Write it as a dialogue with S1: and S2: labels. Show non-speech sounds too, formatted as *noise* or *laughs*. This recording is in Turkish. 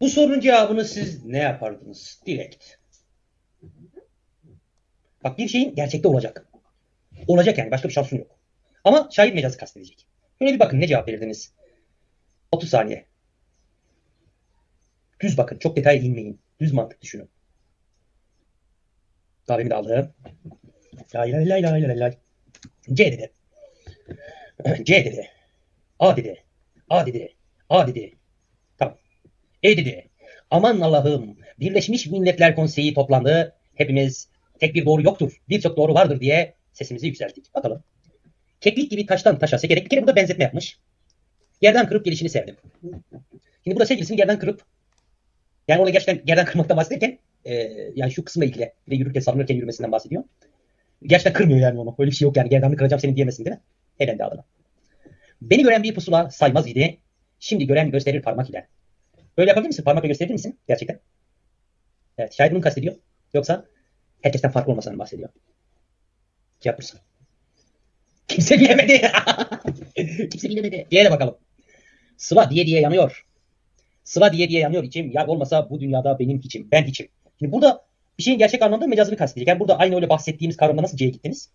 S1: Bu sorunun cevabını siz ne yapardınız? Direkt. Bak bir şeyin gerçekte olacak. Olacak yani başka bir şansın yok. Ama şair mecazı kastedecek. Şöyle bir bakın ne cevap verirdiniz? 30 saniye. Düz bakın. Çok detaya inmeyin. Düz mantık düşünün. Kahvemi de aldım. Lay lay lay lay lay lay. C dedi. *clears throat* C dedi. A dedi. A dedi. A dedi. Tamam. E dedi. Aman Allah'ım. Birleşmiş Milletler Konseyi toplandı. Hepimiz tek bir doğru yoktur. Birçok doğru vardır diye sesimizi yükselttik. Bakalım. Keklik gibi taştan taşa sekerek bir kere burada benzetme yapmış. Yerden kırıp gelişini sevdim. Şimdi burada sevgilisini yerden kırıp yani orada gerçekten yerden kırmaktan bahsederken e, yani şu kısımla ilgili bir de yürürken salınırken yürümesinden bahsediyor. Gerçekten kırmıyor yani onu. Öyle bir şey yok yani. Gerdanını kıracağım seni diyemesin değil mi? Elendi adına. Beni gören bir pusula saymaz idi. Şimdi gören gösterir parmak ile. Böyle yapabilir misin? Parmakla gösterir misin? Gerçekten. Evet. Şayet bunu kastediyor. Yoksa herkesten farklı olmasından bahsediyor. Cevap. Kimse bilemedi. *laughs* Kimse bilemedi. Diğerine bakalım. Sıva diye diye yanıyor. Sıva diye diye yanıyor içim. Yar olmasa bu dünyada benim hiçim. Ben hiçim. Şimdi burada bir şeyin gerçek anlamda mecazını kastedecek. Yani burada aynı öyle bahsettiğimiz kavramda nasıl C'ye gittiniz?